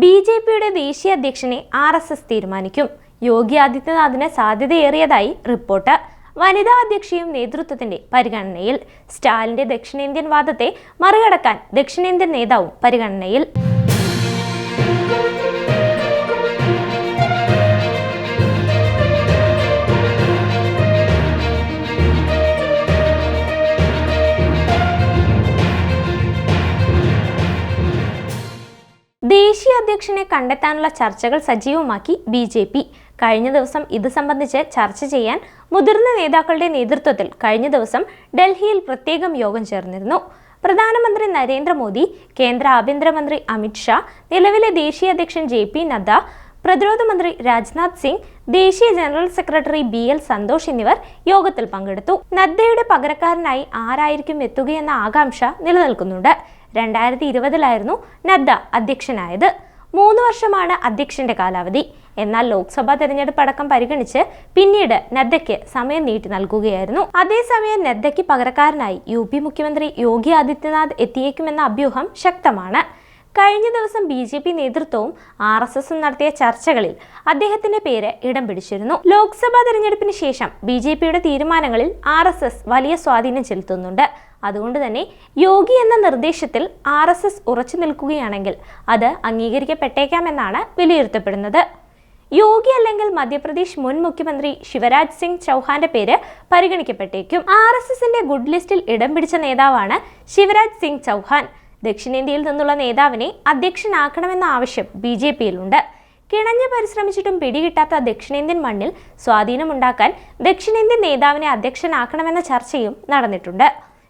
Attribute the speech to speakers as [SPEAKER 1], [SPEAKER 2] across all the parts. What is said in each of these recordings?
[SPEAKER 1] B J പിയുടെ ദേശീയ അധ്യക്ഷനെ ആർ എസ് എസ് തീരുമാനിക്കും. യോഗി ആദിത്യനാഥിന് സാധ്യതയേറിയതായി റിപ്പോർട്ട്. വനിതാ അധ്യക്ഷയും നേതൃത്വത്തിന്റെ പരിഗണനയിൽ. സ്റ്റാലിന്റെ ദക്ഷിണേന്ത്യൻ വാദത്തെ മറികടക്കാൻ ദക്ഷിണേന്ത്യൻ നേതാവും പരിഗണനയിൽ. ദേശീയ അധ്യക്ഷനെ കണ്ടെത്താനുള്ള ചർച്ചകൾ സജീവമാക്കി ബി ജെ പി. കഴിഞ്ഞ ദിവസം ഇത് സംബന്ധിച്ച് ചർച്ച ചെയ്യാൻ മുതിർന്ന നേതാക്കളുടെ നേതൃത്വത്തിൽ കഴിഞ്ഞ ദിവസം ഡൽഹിയിൽ പ്രത്യേകം യോഗം ചേർന്നിരുന്നു. പ്രധാനമന്ത്രി നരേന്ദ്രമോദി കേന്ദ്ര ആഭ്യന്തരമന്ത്രി അമിത്ഷാ നിലവിലെ ദേശീയ അധ്യക്ഷൻ ജെ പി നദ്ദ പ്രതിരോധ മന്ത്രി രാജ്നാഥ് സിംഗ് ദേശീയ general secretary B L Santhosh എന്നിവർ യോഗത്തിൽ പങ്കെടുത്തു. നദ്ദയുടെ പകരക്കാരനായി ആരായിരിക്കും എത്തുകയെന്ന ആകാംക്ഷ നിലനിൽക്കുന്നുണ്ട്. രണ്ടായിരത്തി ഇരുപതിലായിരുന്നു നദ്ദ അധ്യക്ഷനായത്. മൂന്ന് വർഷമാണ് അധ്യക്ഷന്റെ കാലാവധി. എന്നാൽ ലോക്സഭാ തെരഞ്ഞെടുപ്പ് അടക്കം പരിഗണിച്ച് പിന്നീട് നദ്ദയ്ക്ക് സമയം നീട്ടി നൽകുകയായിരുന്നു. അതേസമയം നദ്ദയ്ക്ക് പകരക്കാരനായി യു പി മുഖ്യമന്ത്രി യോഗി ആദിത്യനാഥ് എത്തിയേക്കുമെന്ന അഭ്യൂഹം ശക്തമാണ്. കഴിഞ്ഞ ദിവസം ബി ജെ പി നേതൃത്വവും ആർ എസ് എസും നടത്തിയ ചർച്ചകളിൽ അദ്ദേഹത്തിന്റെ പേര് ഇടം പിടിച്ചിരുന്നു. ലോക്സഭാ തെരഞ്ഞെടുപ്പിന് ശേഷം ബി ജെ പിയുടെ തീരുമാനങ്ങളിൽ ആർ എസ് എസ് വലിയ സ്വാധീനം ചെലുത്തുന്നുണ്ട്. അതുകൊണ്ട് തന്നെ യോഗി എന്ന നിർദ്ദേശത്തിൽ ആർ എസ് എസ് ഉറച്ചു നിൽക്കുകയാണെങ്കിൽ അത് അംഗീകരിക്കപ്പെട്ടേക്കാമെന്നാണ് വിലയിരുത്തപ്പെടുന്നത്. യോഗി അല്ലെങ്കിൽ മധ്യപ്രദേശ് മുൻ മുഖ്യമന്ത്രി ശിവരാജ് സിംഗ് ചൗഹാന്റെ പേര് പരിഗണിക്കപ്പെട്ടേക്കും. ആർ എസ് എസിന്റെ ഗുഡ് ലിസ്റ്റിൽ ഇടം പിടിച്ച നേതാവാണ് ശിവരാജ് സിംഗ് ചൗഹാൻ. ദക്ഷിണേന്ത്യയിൽ നിന്നുള്ള നേതാവിനെ അധ്യക്ഷനാക്കണമെന്ന ആവശ്യം ബി ജെ പിയിലുണ്ട്. കിണഞ്ഞ് പരിശ്രമിച്ചിട്ടും പിടികിട്ടാത്ത ദക്ഷിണേന്ത്യൻ മണ്ണിൽ സ്വാധീനമുണ്ടാക്കാൻ ദക്ഷിണേന്ത്യൻ നേതാവിനെ അധ്യക്ഷനാക്കണമെന്ന ചർച്ചയും നടന്നിട്ടുണ്ട്.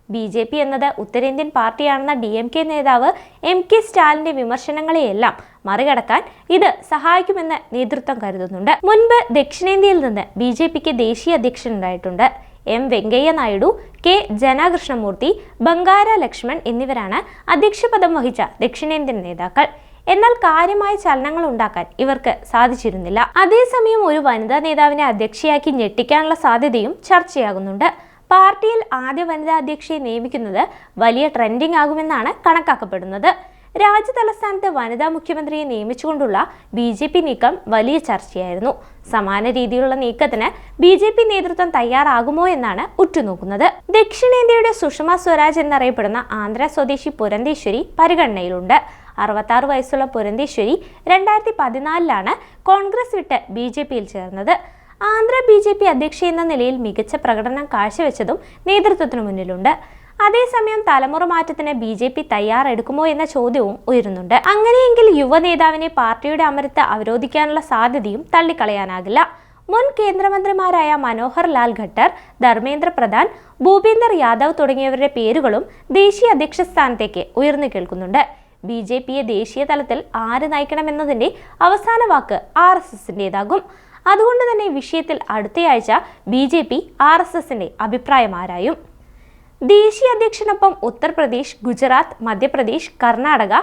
[SPEAKER 1] ബി ജെ പി എന്നത് ഉത്തരേന്ത്യൻ പാർട്ടിയാണെന്ന ഡി എം കെ നേതാവ് എം കെ സ്റ്റാലിന്റെ വിമർശനങ്ങളെയെല്ലാം മറികടക്കാൻ ഇത് സഹായിക്കുമെന്ന് നേതൃത്വം കരുതുന്നുണ്ട്. മുൻപ് ദക്ഷിണേന്ത്യയിൽ നിന്ന് ബി ജെ പിക്ക് ദേശീയ അധ്യക്ഷനുണ്ടായിട്ടുണ്ട് എം വെങ്കയ്യ നായിഡു കെ ജനാകൃഷ്ണമൂർത്തി ബംഗാര ലക്ഷ്മൺ എന്നിവരാണ് അധ്യക്ഷപദം വഹിച്ച ദക്ഷിണേന്ത്യൻ നേതാക്കൾ. എന്നാൽ കാര്യമായ ചലനങ്ങൾ ഉണ്ടാക്കാൻ ഇവർക്ക് സാധിച്ചിരുന്നില്ല. അതേസമയം ഒരു വനിതാ നേതാവിനെ അധ്യക്ഷയാക്കി ഞെട്ടിക്കാനുള്ള സാധ്യതയും ചർച്ചയാകുന്നുണ്ട്. പാർട്ടിയിൽ ആദ്യ വനിതാ അധ്യക്ഷയെ നിയമിക്കുന്നത് വലിയ ട്രെൻഡിംഗ് ആകുമെന്നാണ് കണക്കാക്കപ്പെടുന്നത്. രാജ്യ തലസ്ഥാനത്ത് വനിതാ മുഖ്യമന്ത്രിയെ നിയമിച്ചുകൊണ്ടുള്ള ബി ജെ പി നീക്കം വലിയ ചർച്ചയായിരുന്നു. സമാന രീതിയിലുള്ള നീക്കത്തിന് ബി ജെ പി നേതൃത്വം തയ്യാറാകുമോ എന്നാണ് ഉറ്റുനോക്കുന്നത്. ദക്ഷിണേന്ത്യയുടെ സുഷമ സ്വരാജ് എന്നറിയപ്പെടുന്ന ആന്ധ്ര സ്വദേശി പുരന്തേശ്വരി പരിഗണനയിലുണ്ട്. അറുപത്താറ് വയസ്സുള്ള പുരന്തേശ്വരി രണ്ടായിരത്തി പതിനാലിലാണ് കോൺഗ്രസ് വിട്ട് ബി ജെ പിയിൽ ചേർന്നത്. ആന്ധ്ര ബി ജെ പി അധ്യക്ഷ എന്ന നിലയിൽ മികച്ച പ്രകടനം കാഴ്ചവെച്ചതും നേതൃത്വത്തിനു മുന്നിലുണ്ട്. അതേസമയം തലമുറ മാറ്റത്തിന് ബി ജെ പി തയ്യാറെടുക്കുമോ എന്ന ചോദ്യവും ഉയരുന്നുണ്ട്. അങ്ങനെയെങ്കിൽ യുവ നേതാവിനെ പാർട്ടിയുടെ അമരത്ത് അവരോധിക്കാനുള്ള സാധ്യതയും തള്ളിക്കളയാനാകില്ല. മുൻ കേന്ദ്രമന്ത്രിമാരായ മനോഹർ ലാൽ ഖട്ടർ ധർമ്മേന്ദ്ര പ്രധാൻ ഭൂപേന്ദർ യാദവ് തുടങ്ങിയവരുടെ പേരുകളും ദേശീയ അധ്യക്ഷ സ്ഥാനത്തേക്ക് ഉയർന്നു കേൾക്കുന്നുണ്ട്. ബി ജെ പിയെ ദേശീയ തലത്തിൽ ആര് നയിക്കണമെന്നതിന്റെ അവസാന വാക്ക് ആർ എസ് എസിന്റെതാകും അതുകൊണ്ട് തന്നെ വിഷയത്തിൽ അടുത്തയാഴ്ച B J P R S എസിന്റെ അഭിപ്രായം ആരായും ദേശീയ അധ്യക്ഷനൊപ്പം ഉത്തർപ്രദേശ് ഗുജറാത്ത് മധ്യപ്രദേശ് കർണാടക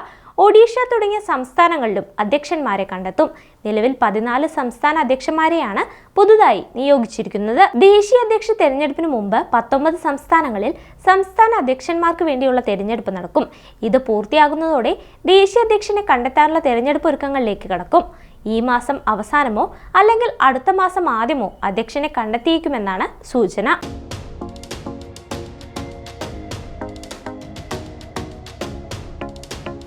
[SPEAKER 1] ഒഡീഷ തുടങ്ങിയ സംസ്ഥാനങ്ങളിലും അധ്യക്ഷന്മാരെ കണ്ടെത്തും. നിലവിൽ പതിനാല് സംസ്ഥാന അധ്യക്ഷന്മാരെയാണ് പുതുതായി നിയോഗിച്ചിരിക്കുന്നത്. ദേശീയ അധ്യക്ഷ തെരഞ്ഞെടുപ്പിന് മുമ്പ് പത്തൊമ്പത് സംസ്ഥാനങ്ങളിൽ സംസ്ഥാന അധ്യക്ഷന്മാർക്ക് വേണ്ടിയുള്ള തെരഞ്ഞെടുപ്പ് നടക്കും. ഇത് പൂർത്തിയാകുന്നതോടെ ദേശീയ അധ്യക്ഷനെ കണ്ടെത്താനുള്ള തെരഞ്ഞെടുപ്പ് ഒരുക്കങ്ങളിലേക്ക് കടക്കും. ഈ മാസം അവസാനമോ അല്ലെങ്കിൽ അടുത്ത മാസം ആദ്യമോ അധ്യക്ഷനെ കണ്ടെത്തിയേക്കുമെന്നാണ് സൂചന.